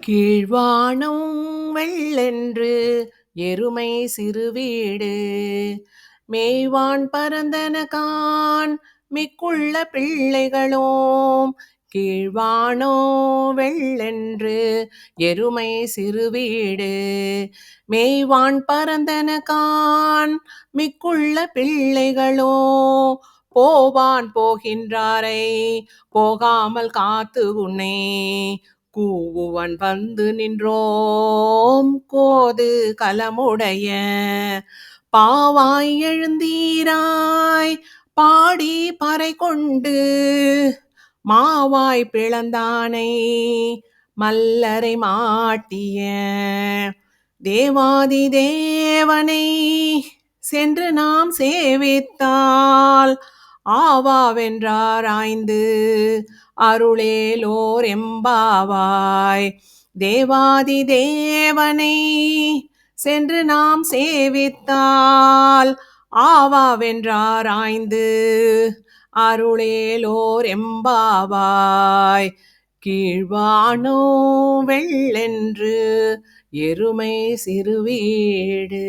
கீழ்வானம் வெள்ளென்று எருமை சிறுவீடு மேய்வான் பரந்தனகான் மிக்குள்ள பிள்ளைகளோம். கீழ்வானோ வெள்ளென்று எருமை சிறுவீடு மேய்வான் பரந்தனகான் மிக்குள்ள பிள்ளைகளோ. போவான் போகின்றாரை போகாமல் காத்து உன்னை கூவுவன் வந்து நின்றோம் கோது கலமுடைய. பாவாய் எழுந்தீராய் பாடி பறை கொண்டு. மாவாய் பிளந்தானை மல்லரை மாட்டிய. தேவாதி தேவனை சென்று நாம் சேவித்தால் ஆவாவென்றாராய்ந்து அருளேலோர் எம்பாவாய் தேவாதி தேவனை சென்று நாம் சேவித்தால் ஆவாவென்றாராய்ந்து அருளேலோர் எம்பாவாய் கீழ்வானோ வெள்ளென்று எருமை சிறுவீடு.